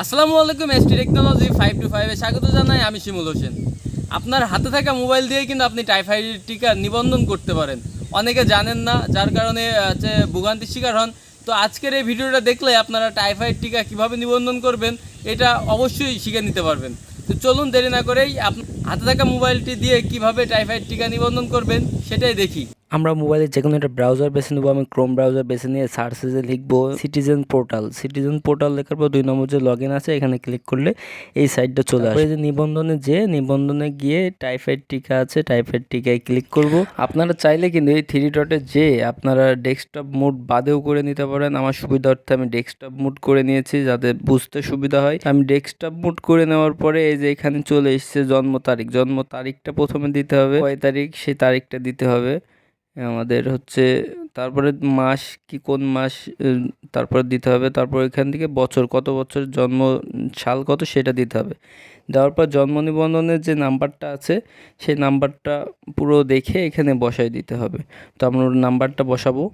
আসসালামু আলাইকুম ST technology five two ফাইভে স্বাগত জানাই, আমি শিমুল হোসেন। আপনার হাতে থাকা মোবাইল দিয়ে কিন্তু আপনি টাইফয়েড টিকা নিবন্ধন করতে পারেন। অনেকে জানেন না, যার কারণে হচ্ছে ভোগান্তির শিকার হন। তো আজকের এই ভিডিওটা দেখলে আপনারা টাইফয়েড টিকা কীভাবে নিবন্ধন করবেন, এটা অবশ্যই শিখে নিতে পারবেন। তো চলুন, দেরি না করেই হাতে থাকা মোবাইলটি দিয়ে কীভাবে টাইফয়েড টিকা নিবন্ধন করবেন, সেটাই দেখি। আমরা মোবাইলে যে কোনো একটা ব্রাউজার বেছে নেব আমি ক্রোম ব্রাউজার বেছে নিয়ে সার্চে লিখব সিটিজেন পোর্টাল সিটিজেন পোর্টাল লেখার পর দুই নম্বর যে লগ ইন আছে এখানে ক্লিক করলে এই সাইটটা চলে আসবে। যে নিবন্ধনে যে নিবন্ধনে গিয়ে টাইফয়েড টিকা আছে টাইফয়েড টিকায় ক্লিক করব। আপনারা চাইলে কিন্তু এই থ্রি ডটে যে আপনারা ডেস্কটপ মোড বাদেও করে নিতে পারেন। আমার সুবিধার্থে আমি ডেস্কটপ মোড করে নিয়েছি যাতে বুঝতে সুবিধা হয়। আমি ডেস্কটপ মোড করে নেওয়ার পরে এই যে এখানে চলে এসেছে জন্ম তারিখ। জন্ম তারিখটা প্রথমে দিতে হবে। কয় তারিখ? সেই তারিখটা দিতে হবে। আমাদের হচ্ছে তারপরে মাস কি কোন মাস তারপরে দিতে হবে, তারপর এখান থেকে বছর কত বছর জন্ম, সাল কত সেটা দিতে হবে। দেওয়ার পর জন্ম নিবন্ধনের যে নাম্বারটা আছে, সেই নাম্বারটা পুরো দেখে এখানে বসাই দিতে হবে। তো আমরা নাম্বারটা বসাবো।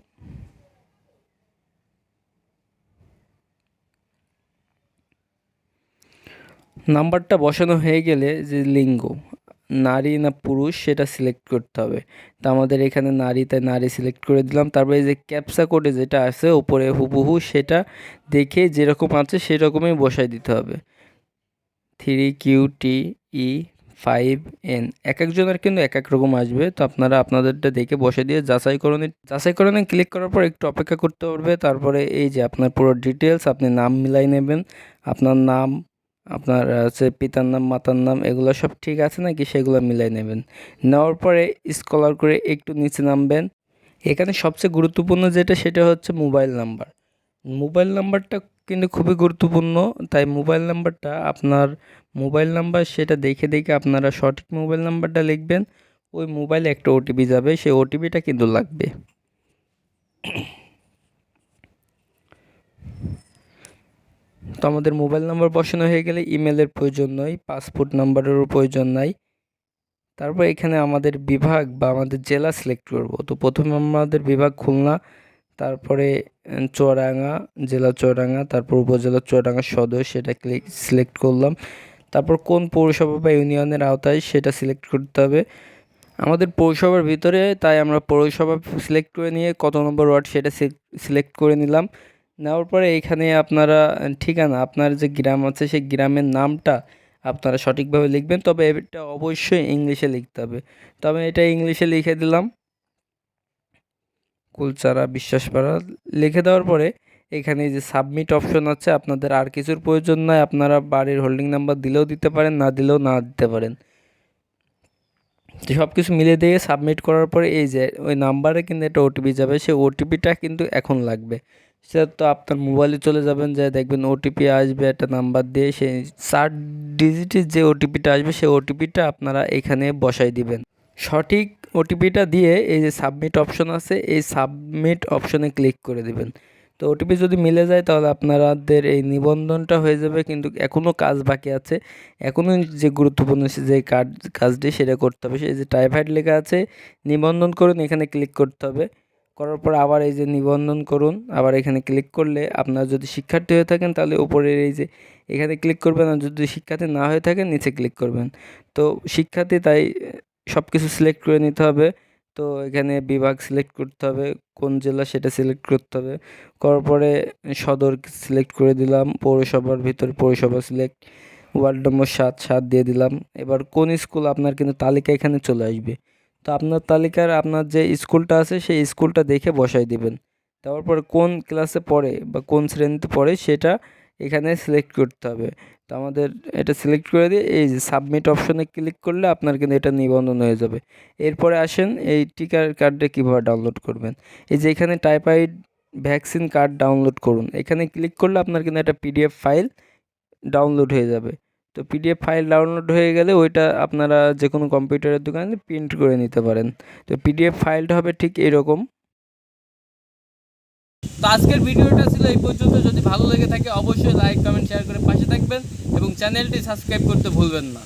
নাম্বারটা বসানো হয়ে গেলে যে লিঙ্গ নারী না পুরুষ সেটা সিলেক্ট করতে হবে। তো আমাদের এখানে নারী, তাই নারী সিলেক্ট করে দিলাম। তারপরে এই যে ক্যাপসা কোডে যেটা আছে, ওপরে হুবহু সেটা দেখে যেরকম আছে সেরকমই বসাই দিতে হবে। Three Q T E five N এক একজনের কিন্তু এক এক রকম আসবে। তো আপনারা আপনাদেরটা দেখে বসে দিয়ে যাচাইকরণে যাচাইকরণে ক্লিক করার পর একটু অপেক্ষা করতে পারবে। তারপরে এই যে আপনার পুরো ডিটেলস আপনি নাম মিলাই নেবেন। আপনার নাম আপনার হচ্ছে পিতার নাম, মাতার নাম, এগুলো সব ঠিক আছে নাকি? সেগুলো মিলাই নেবেন। নেওয়ার পরে স্কলার করে একটু নিচে নামবেন। এখানে সবচেয়ে গুরুত্বপূর্ণ যেটা, সেটা হচ্ছে মোবাইল নাম্বার মোবাইল নাম্বারটা কিন্তু খুবই গুরুত্বপূর্ণ। তাই মোবাইল নাম্বারটা আপনার মোবাইল নাম্বার সেটা দেখে দেখে আপনারা সঠিক মোবাইল নাম্বারটা লিখবেন। ওই মোবাইলে একটা ওটিপি যাবে। সেই ওটিপিটা কিন্তু লাগবে। তো আমাদের মোবাইল নাম্বার বসানো হয়ে গেলে ইমেলের প্রয়োজন নয় পাসপোর্ট নাম্বারেরও প্রয়োজন নাই। তারপর এখানে আমাদের বিভাগ বা আমাদের জেলা সিলেক্ট করব। তো প্রথমে আমাদের বিভাগ খুলনা, তারপরে চুয়াডাঙ্গা জেলা চুয়াডাঙ্গা তারপর উপজেলা চুয়াডাঙ্গা সদর সেটা ক্লিক সিলেক্ট করলাম। তারপর কোন পৌরসভা বা ইউনিয়নের আওতায় সেটা সিলেক্ট করতে হবে। আমাদের পৌরসভার ভিতরে তাই আমরা পৌরসভা সিলেক্ট করে নিয়ে কত নম্বর ওয়ার্ড সেটা সিলেক্ট করে নিলাম। নেওয়ার পরে এইখানে আপনারা, ঠিকানা, আপনার যে গ্রাম আছে সেই গ্রামের নামটা আপনারা সঠিকভাবে লিখবেন, তবে এটা অবশ্যই ইংলিশে লিখতে হবে। তবে এটা ইংলিশে লিখে দিলাম। কুলচারা বিশ্বাসপাড়া লিখে দেওয়ার পরে এখানে যে সাবমিট অপশন আছে, আপনাদের আর কিছুর প্রয়োজন নয় আপনারা বাড়ির হোল্ডিং নাম্বার দিলেও দিতে পারেন, না দিলেও না দিতে পারেন। তো সব কিছু মিলে দিয়ে সাবমিট করার পরে এই যে ওই নাম্বারে কিন্তু একটা ওটিপি যাবে, সেই ওটিপিটা কিন্তু এখন লাগবে। সেটা তো আপনার মোবাইলে চলে যাবেন, যে দেখবেন ওটিপি আসবে, একটা নাম্বার দিয়ে সেই চার ডিজিটের যে ওটিপিটা আসবে, সেই ওটিপিটা আপনারা এখানে বসাই দিবেন। সঠিক ওটিপিটা দিয়ে এই যে সাবমিট অপশন আছে, এই সাবমিট অপশনে ক্লিক করে দিবেন। তো ওটিপি যদি মিলে যায়, তাহলে আপনাদের এই নিবন্ধনটা হয়ে যাবে, কিন্তু এখনও কাজ বাকি আছে। এখনও যে গুরুত্বপূর্ণ সে যে কাজ, কাজটি সেটা করতে হবে। সেই যে টাইফাইড লেখা আছে, নিবন্ধন করুন, এখানে ক্লিক করতে হবে। করার পর আবার এই যে নিবন্ধন করুন, আবার এখানে ক্লিক করলে আপনারা যদি শিক্ষার্থী হয়ে থাকেন তাহলে উপরের এই যে এখানে ক্লিক করবেন আর যদি শিক্ষার্থী না হয়ে থাকেন নিচে ক্লিক করবেন। তো শিক্ষার্থী তাই সব কিছু সিলেক্ট করে নিতে হবে। তো এখানে বিভাগ সিলেক্ট করতে হবে, কোন জেলা সেটা সিলেক্ট করতে হবে। করার পরে সদর সিলেক্ট করে দিলাম, পৌরসভার ভিতরে পৌরসভা সিলেক্ট ওয়ার্ড নম্বর সাত সাত দিয়ে দিলাম। এবার কোন স্কুল আপনার কিন্তু তালিকা এখানে চলে আসবে। তো আপনার তালিকার আপনার যে স্কুলটা আছে, সেই স্কুলটা দেখে বসাই দিবেন। দেওয়ার পরে কোন ক্লাসে পড়ে বা কোন শ্রেণীতে পড়ে সেটা এখানে সিলেক্ট করতে হবে। তো আমাদের এটা সিলেক্ট করে দিয়ে এই যে সাবমিট অপশনে ক্লিক করলে আপনার কিন্তু এটা নিবন্ধন হয়ে যাবে। এরপরে আসেন এই টিকার কার্ডটা কীভাবে ডাউনলোড করবেন। এই যে এখানে টাইপাইড ভ্যাকসিন কার্ড ডাউনলোড করুন। এখানে ক্লিক করলে আপনার কিন্তু একটা পিডিএফ ফাইল ডাউনলোড হয়ে যাবে। তো পিডিএফ ফাইল ডাউনলোড হয়ে গেলে ওইটা আপনারা যে কোনো কম্পিউটারের দোকানে প্রিন্ট করে নিতে পারেন। তো পিডিএফ ফাইলটা হবে ঠিক এরকম। তো আজকের ভিডিওটা ছিল এই পর্যন্ত। যদি ভালো লেগে থাকে, অবশ্যই লাইক কমেন্ট শেয়ার করে পাশে থাকবেন এবং চ্যানেলটি সাবস্ক্রাইব করতে ভুলবেন না।